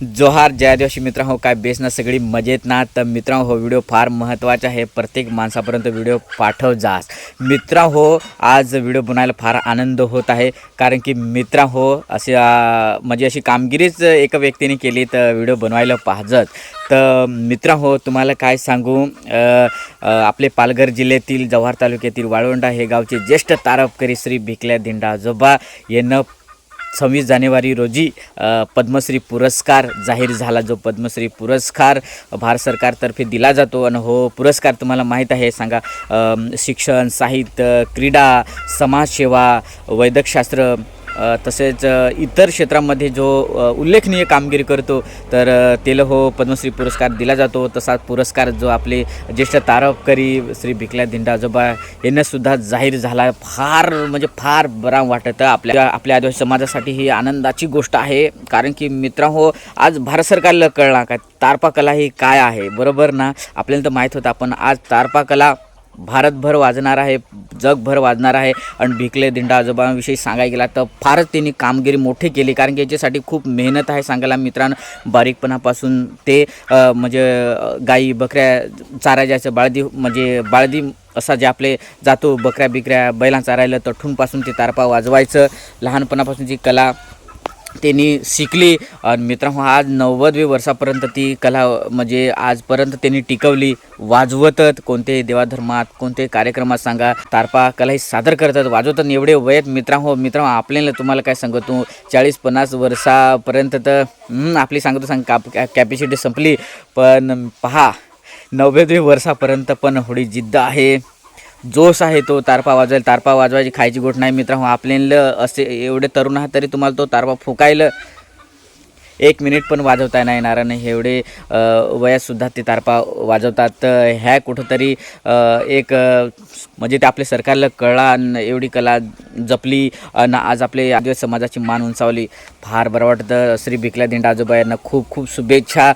जोहार जय आदिवासी मित्रांनो हो काय बेस ना सगळी मजेत ना? तर मित्रांनो हो व्हिडिओ फार महत्त्वाचा आहे. प्रत्येक माणसापर्यंत व्हिडिओ पाठव जास. मित्र हो आज व्हिडिओ बनायला फार आनंद होत आहे. कारण की मित्र हो असे म्हणजे अशी कामगिरीच एका व्यक्तीने केली तर व्हिडिओ बनवायला पाहजत. तर मित्रांहो हो तुम्हाला काय सांगू? आपले पालघर जिल्ह्यातील जव्हार तालुक्यातील वाळवंडा हे गावचे ज्येष्ठ तारपकरी श्री भिकल्या दिंडा आजोबा. यांना सव्वीस जानेवारी रोजी पद्मश्री पुरस्कार जाहीर झाला. जो पद्मश्री पुरस्कार भारत सरकारतर्फे दिला जातो. आणि हो पुरस्कार तुम्हाला माहीत आहे सांगा. शिक्षण साहित्य क्रीडा समाजसेवा वैद्यकशास्त्र तसेच इतर क्षेत्रामध्ये जो उल्लेखनीय कामगिरी करतो तर अ, हो पद्मश्री पुरस्कार दिला जातो. तसाच पुरस्कार जो आपले ज्येष्ठ तारकरी श्री भिकल्या दिंडा आजोबा यांनासुद्धा जाहीर झाला. फार म्हणजे फार बरा वाटतं आपल्या आपल्या आदिवासी समाजासाठी ही आनंदाची गोष्ट आहे. कारण की मित्रांहो हो आज भारत सरकारला कळला का? तारपा कला ही काय आहे? बरोबर ना? आपल्याला तर माहीत होतं आपण आज तारपा कला भारतभर वाजणार आहे जगभर वाजणार आहे. आणि भिकले दिंडा आजोबांविषयी सांगायला गेला तर फारच त्यांनी कामगिरी मोठी केली. कारण की याच्यासाठी खूप मेहनत आहे सांगायला मित्रांनो. बारीकपणापासून ते म्हणजे गाई बकऱ्या चारा जायचं बाळदी म्हणजे बाळदी असा जे आपले जातो बकऱ्या बिकऱ्या बैलां चारायला तठूनपासून ते तारपा वाजवायचं. लहानपणापासून जी कला त्यांनी शिकली. आणि मित्रांनो आज नव्वदवी वर्षापर्यंत ती कला म्हणजे आजपर्यंत त्यांनी टिकवली. वाजवतात कोणते देवाधर्मात कोणते कार्यक्रमात सांगा तारपा कला ही सादर करतात. वाजवतात आणि एवढे वयत मित्रांनो हो, मित्र आपल्याला तुम्हाला काय सांगतो चाळीस पन्नास वर्षापर्यंत तर आपली सांगतो सांग काप कॅपॅसिटी संपली. पण पहा नव्वदवी वर्षापर्यंत पण थोडी जिद्द आहे. जोश आहे तो तारपा वाजवायला तारपा वाजवायची खायची गोष्ट नाही मित्र. हो, आपल्याला असे एवढे तरुण आहात तरी तुम्हाला तो तारपा फुकायला एक मिनिट पण वाजवता नाही येणार. आणि एवढे वयातसुद्धा ते तारपा वाजवतात. ह्या कुठंतरी एक म्हणजे ते आपल्या सरकारला कळला एवढी कला जपली आणि आज आपले आदिवासी समाजाची मान उंचावली. फार बरं वाटतं. श्री बिकला दिंडा आजोबा यांना खूप खूप शुभेच्छा.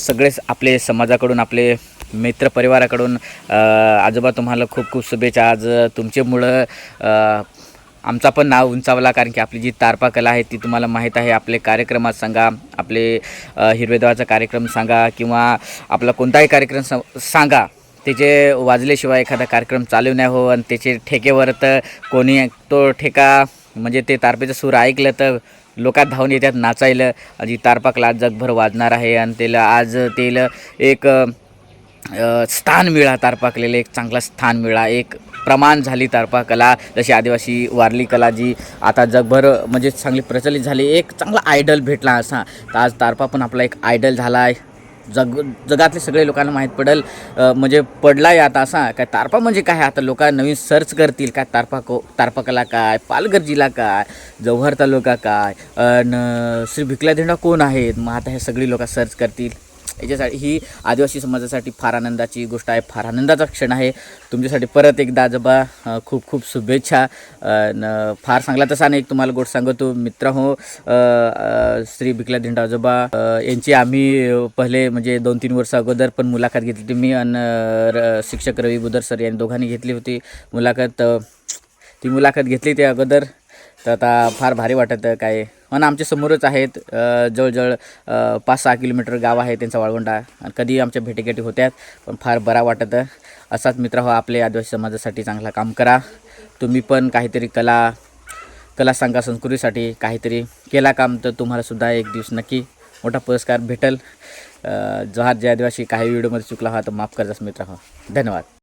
सगळेच आपले समाजाकडून आपले मित्र परिवाराकडून आजोबा तुम्हाला खूप खूप शुभेच्छा. आज तुमच्यामुळं मुळं आमचा पण नाव उंचावला कारण की आपली जी तारपा कला आहे ती तुम्हाला माहीत आहे. आपले कार्यक्रमात सांगा आपले हिरवेदवाचा कार्यक्रम सांगा किंवा आपला कोणताही कार्यक्रम सा- सांगा. त्याचे वाजल्याशिवाय एखादा कार्यक्रम चालू नाही हो आणि त्याचे ठेकेवर तर कोणी तो ठेका म्हणजे ते तारपेचं सूर ऐकलं तर लोकात धावून येतात नाचायला. जी तारपा कला आज जगभर वाजणार आहे आणि त्याला आज त्याला एक स्थान मिळा तारपाकलेले एक चांगला स्थान मिळा एक प्रमाण झाली तारपा कला जशी आदिवासी वारली कला जी आता जगभर म्हणजे चांगली प्रचलित झाली एक चांगला आयडल भेटला असा. तर आज तारपा पण आपला एक आयडल झाला आहे जग जगातले सगळे लोकांना माहीत पडेल म्हणजे पडला आहे आता असा. काय तारपा म्हणजे काय? आता लोक नवीन सर्च करतील काय तारपा को तारपा कला काय? पालघर जिल्हा काय? जव्हार तालुका काय? आणि श्री भिकला दिंडा कोण आहेत? मग आता हे सगळी लोक सर्च करतील. याच्यासाठी ही आदिवासी समाजासाठी फार आनंदाची गोष्ट आहे. फार आनंदाचा क्षण आहे. तुमच्यासाठी परत एकदा आजोबा खूप खूप शुभेच्छा. न फार चांगला तसा नाही एक तुम्हाला गोष्ट सांगतो. मित्र हो श्री बिकला धिंडा आजोबा यांची आम्ही पहिले म्हणजे दोन तीन वर्ष अगोदर पण मुलाखत घेतली होती. मी आणि र- शिक्षक रवी बुदर सर यांनी दोघांनी घेतली होती मुलाखत. ती मुलाखत घेतली ते अगोदर. तर आता फार भारी वाटत काय. हो आणि आमच्या समोरच आहेत जवळजवळ पाच सहा किलोमीटर गाव आहे त्यांचा वाळवंडा आणि कधी आमच्या भेटीगाठी होत्यात पण फार बरा वाटत. असाच मित्र हो आपले आदिवासी समाजासाठी चांगला काम करा. तुम्ही पण काहीतरी कला कला सांगा संस्कृतीसाठी काहीतरी केला काम तर तुम्हालासुद्धा एक दिवस नक्की मोठा पुरस्कार भेटेल. जहार जे आदिवासी काही व्हिडिओमध्ये चुकला हा तर माफ करजास मित्र हो. धन्यवाद.